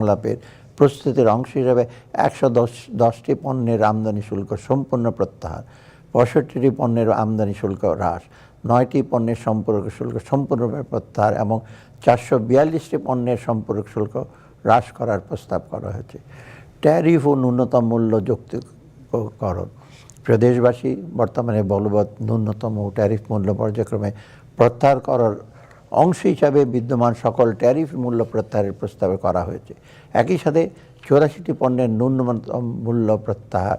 সংলাপের প্রস্তুতির অংশ হিসাবে একশো দশ, দশটি পণ্যের আমদানি শুল্ক সম্পূর্ণ প্রত্যাহার। পঁয়ষট্টিটি পণ্যের আমদানি শুল্ক হ্রাস, নয়টি পণ্যের সম্পর্ক শুল্ক সম্পূর্ণভাবে প্রত্যাহার এবং চারশো বিয়াল্লিশটি পণ্যের সম্পর্ক শুল্ক হ্রাস করার প্রস্তাব করা হয়েছে। ট্যারিফ ও ন্যূনতম মূল্য যৌক্তিকরণ। প্রদেশবাসী বর্তমানে বলবৎ ন্যূনতম ট্যারিফ মূল্য পর্যায়ক্রমে প্রত্যাহার করার অংশ হিসাবে বিদ্যমান সকল ট্যারিফ মূল্য প্রত্যাহারের প্রস্তাবে করা হয়েছে। একই সাথে চৌরাশিটি পণ্যের ন্যূনতম মূল্য প্রত্যাহার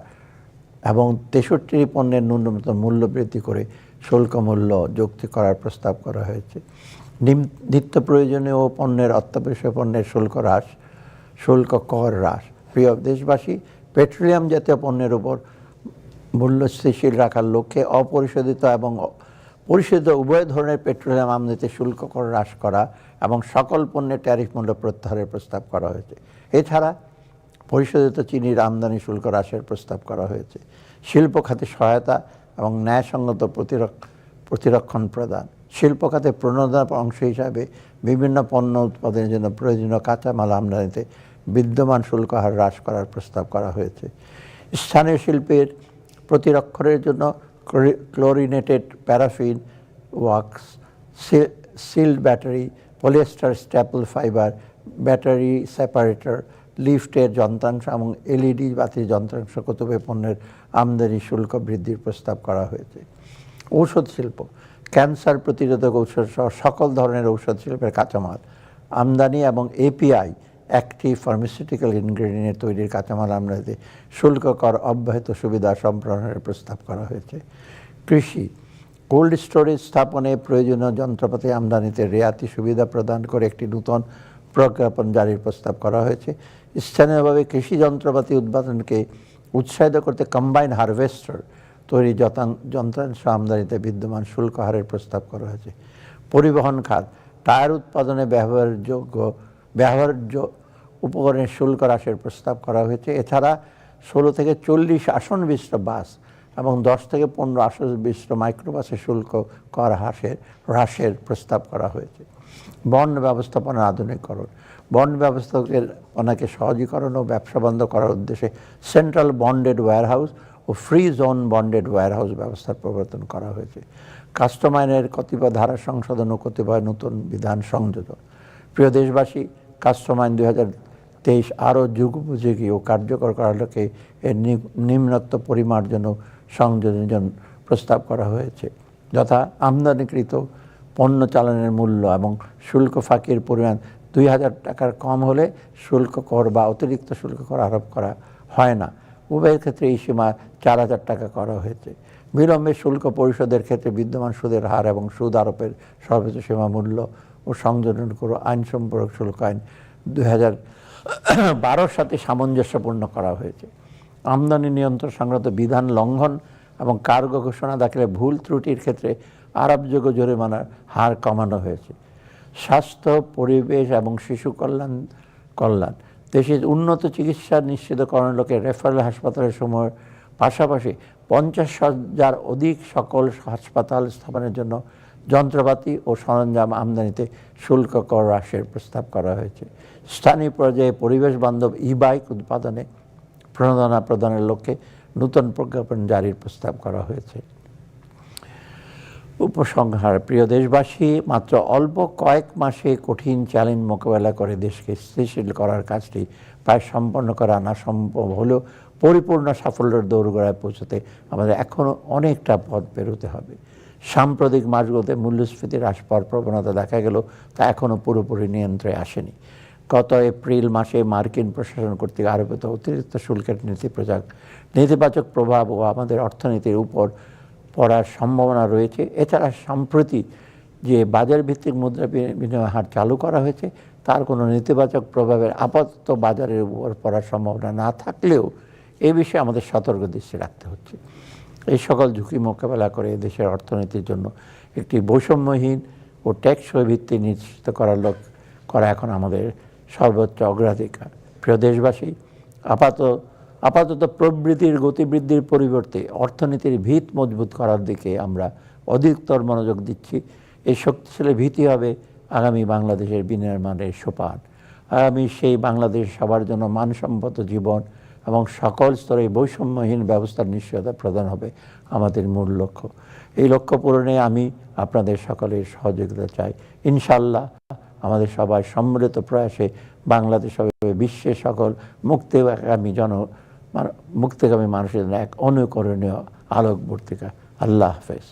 এবং তেষট্টি পণ্যের ন্যূনতম মূল্য বৃদ্ধি করে শুল্ক মূল্য যুক্তি করার প্রস্তাব করা হয়েছে। নিত্য প্রয়োজনীয় পণ্যের অত্যাবশ্যক পণ্যের শুল্ক হ্রাস, শুল্ক কর হ্রাস। প্রিয় দেশবাসী, পেট্রোলিয়াম জাতীয় পণ্যের উপর মূল্য স্থিতিশীল রাখার লক্ষ্যে অপরিশোধিত এবং পরিশোধিত উভয় ধরনের পেট্রোলিয়াম আমদানিতে শুল্ক কর হ্রাস করা এবং সকল পণ্যের ট্যারিফ মূল্য প্রত্যাহারের প্রস্তাব করা হয়েছে। এছাড়া পরিশোধিত চিনির আমদানি শুল্ক হ্রাসের প্রস্তাব করা হয়েছে। শিল্প খাতে সহায়তা এবং ন্যায়সঙ্গত প্রতিরক- প্রতিরক্ষণ প্রদান। শিল্প খাতে প্রণোদনার অংশ হিসাবে বিভিন্ন পণ্য উৎপাদনের জন্য প্রয়োজনীয় কাঁচামাল আমদানিতে বিদ্যমান শুল্ক হার হ্রাস করার প্রস্তাব করা হয়েছে। স্থানীয় শিল্পের প্রতিরক্ষণের জন্য chlorinated paraffin wax sealed battery polyester staple fibre battery separator লিফটের যন্ত্রাংশ এবং এলইডি বাতির যন্ত্রাংশ কতিপয় পণ্যের আমদানি শুল্ক বৃদ্ধির প্রস্তাব করা হয়েছে। ঔষধ শিল্প, ক্যান্সার প্রতিরোধক ঔষধ সহ সকল ধরনের ঔষধ শিল্পের কাঁচামাল, আমদানি এবং এপিআই অ্যাক্টিভ ফার্মাসিউটিক্যাল ইনগ্রেডিয়েন্ট তৈরির কাঁচামাল আমদানিতে শুল্ক কর, অব্যাহত সুবিধা সম্প্রসারণের প্রস্তাব করা হয়েছে। কৃষি কোল্ড স্টোরেজ স্থাপনে প্রয়োজনীয় যন্ত্রপাতি আমদানিতে রেয়াতি সুবিধা প্রদান করে একটি নূতন প্রজ্ঞাপন জারির প্রস্তাব করা হয়েছে। স্থানীয়ভাবে কৃষি যন্ত্রপাতি উৎপাদনকে উৎসাহিত করতে কম্বাইন হারভেস্টার তৈরি যন্ত্রাংশ আমদানিতে বিদ্যমান শুল্ক হারের প্রস্তাব করা হয়েছে। পরিবহন খাত, টায়ার উৎপাদনে ব্যবহারযোগ্য ব্যবহার্য উপকরণের শুল্ক হ্রাসের প্রস্তাব করা হয়েছে। এছাড়া ষোলো থেকে চল্লিশ আসন বিশিষ্ট বাস এবং দশ থেকে পনেরো আসন বিশিষ্ট মাইক্রোবাসের শুল্ক কর হ্রাসের হ্রাসের প্রস্তাব করা হয়েছে। বন ব্যবস্থাপনার আধুনিকরণ বন বন্ড ব্যবস্থাপনাকে সহজীকরণ ও ব্যবসা বন্ধ করার উদ্দেশ্যে সেন্ট্রাল বন্ডেড ওয়্যারহাউস ও ফ্রি জোন বন্ডেড ওয়্যারহাউস ব্যবস্থার প্রবর্তন করা হয়েছে। কাস্টম আইনের কতিপয় ধারা সংশোধন ও কতিপয় নতুন বিধান সংযোজন। প্রিয় দেশবাসী কাস্টম আইন দুই হাজার তেইশ আরও যুগোপযোগী ও কার্যকর করার লক্ষ্যে এর নিম্নত্ব পরিমার্জন ও সংযোজনের জন্য প্রস্তাব করা হয়েছে। যথা আমদানিকৃত পণ্য চালানের মূল্য এবং শুল্ক ফাঁকির পরিমাণ দুই হাজার টাকার কম হলে শুল্ক কর বা অতিরিক্ত শুল্ক কর আরোপ করা হয় না। উভয়ের ক্ষেত্রে এই সীমা চার হাজার টাকা করা হয়েছে। বিলম্বে শুল্ক পরিশোধের ক্ষেত্রে বিদ্যমান সুদের হার এবং সুদ আরোপের সর্বোচ্চ সীমা মূল্য ও সংযোজন করে আইন সম্পর্ক শুল্ক আইন দুই হাজার বারোর সাথে সামঞ্জস্যপূর্ণ করা হয়েছে। আমদানি নিয়ন্ত্রণ সংক্রান্ত বিধান লঙ্ঘন এবং কার্গো ঘোষণা দাখিলে ভুল ত্রুটির ক্ষেত্রে আরবযোগ্য জরিমানার হার কমানো হয়েছে। স্বাস্থ্য, পরিবেশ এবং শিশু কল্যাণ কল্যাণ। দেশের উন্নত চিকিৎসা নিশ্চিতকরণের লক্ষ্যে রেফারেল হাসপাতালের সময় পাশাপাশি পঞ্চাশ হাজার অধিক সকল হাসপাতাল স্থাপনের জন্য যন্ত্রপাতি ও সরঞ্জাম আমদানিতে শুল্ক কর হ্রাসের প্রস্তাব করা হয়েছে। স্থানীয় পর্যায়ে পরিবেশ বান্ধব ই বাইক উৎপাদনে প্রণোদনা প্রদানের লক্ষ্যে নূতন প্রজ্ঞাপন জারির প্রস্তাব করা হয়েছে। উপসংহার, প্রিয় দেশবাসী, মাত্র অল্প কয়েক মাসে কঠিন চ্যালেঞ্জ মোকাবেলা করে দেশকে স্থিতিশীল করার কাজটি প্রায় সম্পন্ন করা না সম্ভব হলেও পরিপূর্ণ সাফল্যের দৌড়গোড়ায় পৌঁছতে আমাদের এখনও অনেকটা পথ পেরোতে হবে। সাম্প্রতিক মাসগুলোতে মূল্যস্ফীতির হ্রাস পাওয়ার প্রবণতা দেখা গেল, তা এখনও পুরোপুরি নিয়ন্ত্রণে আসেনি। গত এপ্রিল মাসে মার্কিন প্রশাসন কর্তৃক আরোপিত অতিরিক্ত শুল্কের নীতিপ্রচার, নেতিবাচক প্রভাব ও আমাদের অর্থনীতির উপর পড়ার সম্ভাবনা রয়েছে। এছাড়া সম্প্রতি যে বাজার ভিত্তিক মুদ্রা বিনিময় হার চালু করা হয়েছে, তার কোনো নেতিবাচক প্রভাবের আপাতত বাজারের উপর পড়ার সম্ভাবনা না থাকলেও এ বিষয়ে আমাদের সতর্ক দৃষ্টি রাখতে হচ্ছে। এই সকল ঝুঁকি মোকাবেলা করে দেশের অর্থনীতির জন্য একটি বৈষম্যহীন ও টেকসই ভিত্তি নিশ্চিত করার লোক, করা এখন আমাদের সর্বোচ্চ অগ্রাধিকার। প্রিয় দেশবাসী, আপাত, আপাতত প্রবৃত্তির গতিবৃদ্ধির পরিবর্তে অর্থনীতির ভিত মজবুত করার দিকে আমরা অধিকতর মনোযোগ দিচ্ছি। এই শক্তিশালী ভীতি হবে আগামী বাংলাদেশের বিনির্মাণের সোপান। আগামী সেই বাংলাদেশ সবার জন্য মানসম্মত জীবন এবং সকল স্তরে বৈষম্যহীন ব্যবস্থার নিশ্চয়তা প্রদান হবে আমাদের মূল লক্ষ্য। এই লক্ষ্য পূরণে আমি আপনাদের সকলের সহযোগিতা চাই। ইনশাল্লাহ আমাদের সবাই সম্মিলিত প্রয়াসে বাংলাদেশ হবে বিশ্বের সকল মুক্তি মুক্তিগামী জন মুক্তিগামী মানুষের এক অনুকরণীয় আলোকবর্তিকা। আল্লাহ হাফেজ।